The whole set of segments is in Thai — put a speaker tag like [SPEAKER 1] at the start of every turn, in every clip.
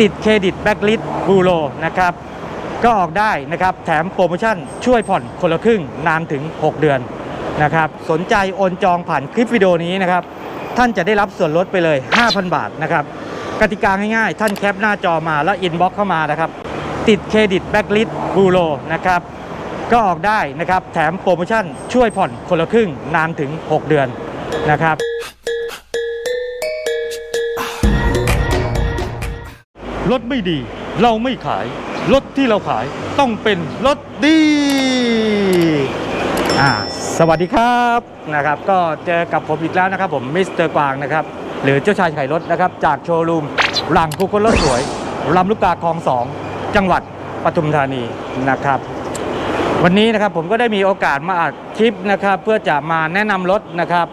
[SPEAKER 1] ติดเครดิตแบ็กลิสบูโรนะครับ ก็ออกได้นะครับ แถมโปรโมชั่นช่วยผ่อนคนละครึ่งนานถึง 6 เดือนนะครับ สนใจโอนจองผ่านคลิปวิดีโอนี้นะครับ ท่านจะได้รับส่วนลดไปเลย 5,000 บาทนะครับกติกาง่ายๆ ท่านแคปหน้าจอมาแล้วอินบ็อกเข้ามานะครับ ติดเครดิตแบ็กลิสบูโรนะครับ ก็ออกได้นะครับ แถมโปรโมชั่นช่วยผ่อนคนละครึ่งนานถึง 6 เดือนนะครับ รถไม่ดี เราไม่ขาย รถที่เราขายต้องเป็นรถดีอ่าสวัสดีครับนะครับ ก็เจอกับผมอีกแล้วนะครับ ผมมิสเตอร์กวางนะครับ หรือเจ้าชายไข่รถนะครับ จากโชว์รูมหลังผู้คนรถสวยลำลูกกาคลองสองจังหวัดปทุมธานีนะครับ วันนี้นะครับผมก็ได้มีโอกาสมาอัดคลิปนะครับ เพื่อจะมาแนะนำรถนะครับ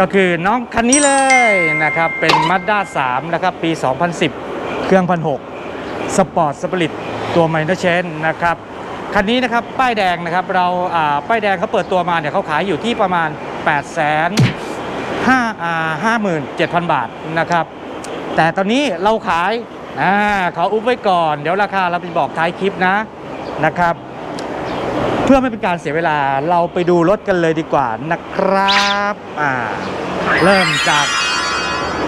[SPEAKER 1] ก็คือน้องคันนี้เลยนะครับ เป็น Mazda 3 นะครับ ปี 2010 เครื่องพันหกสปอร์ตสปริตตัวไมเนอร์เชนนะครับคันนี้นะครับป้ายแดงนะครับเราอ่าป้ายแดงเขาเปิดตัวมาเนี่ยเขาขายอยู่ที่ประมาณ 8 5 5 7 0 0 0 บาทนะครับแต่ตอนนี้เราขายอ่าเขาอุ้บไว้ก่อน เดี๋ยวราคาเราไปบอกท้ายคลิปนะนะครับ เพื่อไม่เป็นการเสียเวลาเราไปดูรถกันเลยดีกว่านะครับอ่าเริ่มจาก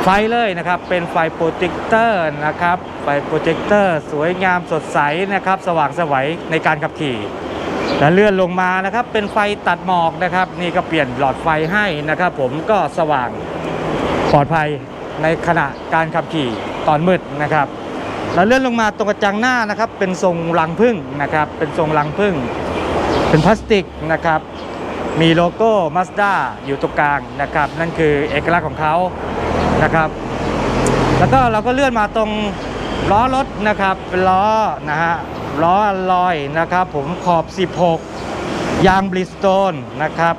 [SPEAKER 1] ไฟเลยนะครับ เป็นไฟโปรเจคเตอร์นะครับ ไฟโปรเจคเตอร์สวยงามสดใสนะครับ สว่างสวัยในการขับขี่ และเลื่อนลงมานะครับ เป็นไฟตัดหมอกนะครับ นี่ก็เปลี่ยนหลอดไฟให้นะครับ ผมก็สว่างปลอดภัยในขณะการขับขี่ตอนมืดนะครับแล้วเลื่อนลงมาตรงกระจังหน้านะครับ เป็นทรงรังผึ้งนะครับ เป็นทรงรังผึ้งเป็นพลาสติกนะครับ มีโลโก้ Mazda อยู่ตรงกลางนะครับ นั่นคือเอกลักษณ์ของเขา นะครับ แล้วก็เราก็เลื่อนมาตรงล้อรถนะครับเป็นล้อนะฮะล้ออลลอยนะครับ ผมขอบ 16 ยางบริสโตนนะครับ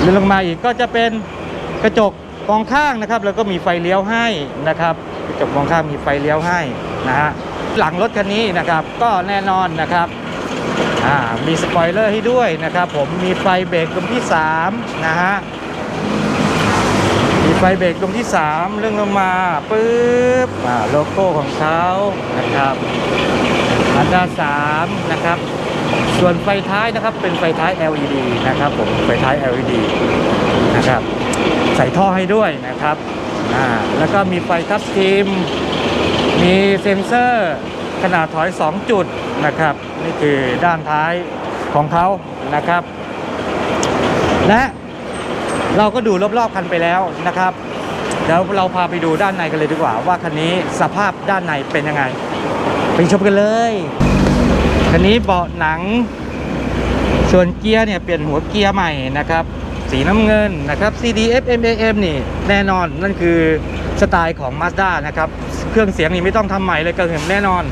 [SPEAKER 1] เลื่อนลงมาอีกก็จะเป็นกระจกมองข้างนะครับ แล้วก็มีไฟเลี้ยวให้นะครับ กระจกมองข้างมีไฟเลี้ยวให้นะฮะหลังรถคันนี้นะครับก็แน่นอนนะครับมีสปอยเลอร์ให้ด้วยนะครับ ผมมีไฟเบรกตรงที่3นะฮะ มีไฟเบรกตรงที่ 3 เรื่องลงมาปึ๊บโลโก้ของเขานะครับอันด้า3นะครับ ส่วนไฟท้ายนะครับเป็นไฟท้าย LED นะครับผมไฟท้าย LED นะครับใส่ท่อให้ด้วยนะครับอ่าแล้วก็มีไฟทับทิมมีเซ็นเซอร์ขนาดถอย 2 จุดนะครับ นี่คือด้านท้ายของเขานะครับ และ เราก็ดูรอบๆคันไปแล้วนะครับเดี๋ยวเราพาไปดูด้านในกันเลยดีกว่า ว่าคันนี้สภาพด้านในเป็นยังไง ไปชมกันเลยคันนี้เบาะหนัง ส่วนเกียร์เนี่ยเปลี่ยนหัวเกียร์ใหม่นะครับ สีน้ำเงินนะครับ CDF MAM นี่แน่นอนนั่นคือสไตล์ของ Mazda นะครับ เครื่องเสียงนี่ไม่ต้องทำใหม่เลยกระหึ่มแน่นอน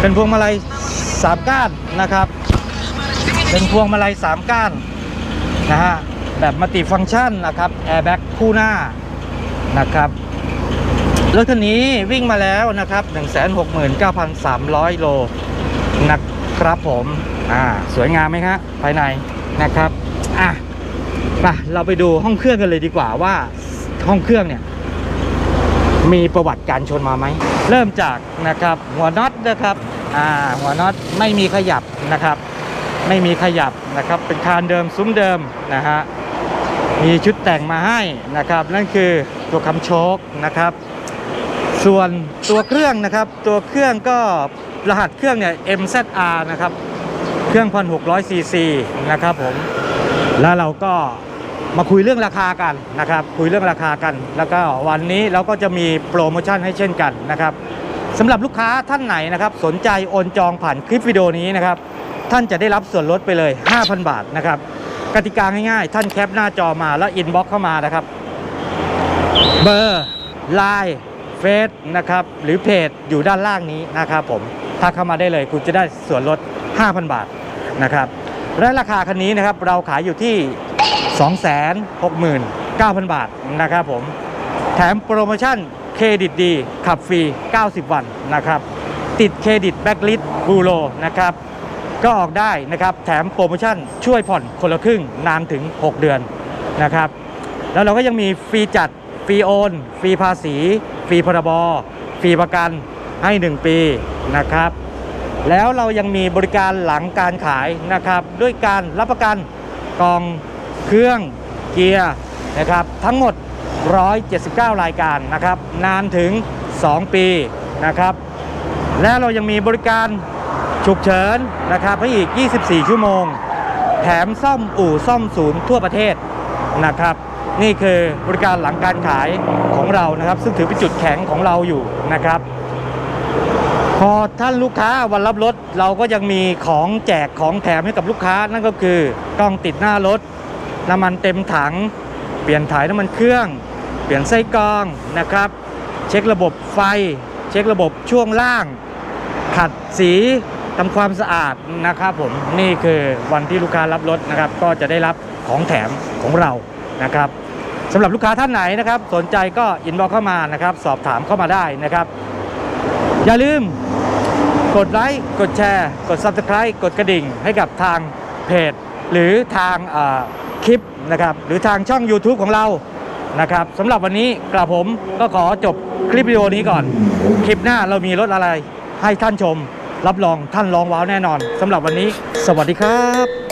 [SPEAKER 1] เป็นพวงมาลัย3ก้านนะครับ เป็นพวงมาลัย3ก้านนะฮะ แบบมัลติฟังก์ชันนะครับแอร์แบ็กคู่หน้านะครับรถคันนี้วิ่งมาแล้วนะครับ 169,300 โลนะครับผมอ่าสวยงามไหมครับภายในนะครับอะไปเราไปดูห้องเครื่องกันเลยดีกว่าว่าห้องเครื่องเนี่ยมีประวัติการชนมาไหม เริ่มจากนะครับหัวน็อตนะครับอ่าหัวน็อตไม่มีขยับนะครับ ไม่มีขยับนะครับ เป็นคานเดิมซุ้มเดิมนะฮะ มีชุดแต่งมาให้นะครับ นั่นคือตัวคำโชคนะครับ ส่วนตัวเครื่องนะครับ ตัวเครื่องก็รหัสเครื่องเนี่ย MZR นะครับ เครื่องพันหกร้อยซีซีนะครับผม แล้วเราก็มาคุยเรื่องราคากันนะครับ คุยเรื่องราคากัน แล้วก็วันนี้เราก็จะมีโปรโมชั่นให้เช่นกันนะครับสำหรับลูกค้าท่านไหนนะครับ สนใจโอนจองผ่านคลิปวิดีโอนี้นะครับ ท่านจะได้รับส่วนลดไปเลย 5,000 บาทนะครับ กติกาง่ายๆ ท่านแคปหน้าจอมาแล้วอินบ็อกเข้ามานะครับ เบอร์ไลน์เฟซนะครับหรือเพจอยู่ด้านล่างนี้นะครับผมถ้าเข้ามาได้เลยคุณจะได้ส่วนลด 5,000 บาทนะครับและราคาคันนี้นะครับเราขายอยู่ที่ 269,000 บาทนะครับผมแถมโปรโมชั่นเครดิตดี ขับฟรี 90 วันนะครับ ติดเครดิตแบ็กลิสบูโรนะครับ ก็ออกได้นะครับ แถมโปรโมชั่นช่วยผ่อนคนละครึ่งนานถึง 6 เดือนนะครับ แล้วเราก็ยังมีฟรีจัด ฟรีโอน ฟรีภาษี ฟรีพรบฟรีประกันให้ 1 ปีนะครับ แล้วเรายังมีบริการหลังการขายนะครับ ด้วยการรับประกันกล่องเครื่องเกียร์นะครับทั้งหมด 179 รายการนะครับ นานถึง 2 ปีนะครับ และเรายังมีบริการ ฉุกเฉินนะครับให้อีก 24 ชั่วโมง แถมซ่อมอู่ซ่อมศูนย์ทั่วประเทศนะครับ นี่คือบริการหลังการขายของเรานะครับ ซึ่งถือเป็นจุดแข็งของเราอยู่นะครับ พอท่านลูกค้าวันรับรถเราก็ยังมีของแจกของแถมให้กับลูกค้านั่นก็คือกล้องติดหน้ารถน้ำมันเต็มถัง เปลี่ยนถ่ายน้ำมันเครื่อง เปลี่ยนไส้กรองนะครับ เช็คระบบไฟ เช็คระบบช่วงล่าง ขัดสี ทำความสะอาดนะครับผมนี่คือวันที่ลูกค้ารับรถนะครับ ก็จะได้รับของแถมของเรานะครับสำหรับลูกค้าท่านไหนนะครับ สนใจก็อินบ็อกเข้ามานะครับ สอบถามเข้ามาได้นะครับ อย่าลืมกดไลค์กดแชร์ กด Subscribe กดกระดิ่งให้กับทางเพจ หรือทางคลิปนะครับหรือทางช่อง YouTube ของเรานะครับสำหรับวันนี้กระผมก็ขอจบคลิปวิดีโอนี้ก่อน คลิปหน้าเรามีรถอะไรให้ท่านชม รับรองท่านลองว้าวแน่นอนสำหรับวันนี้ สวัสดีครับ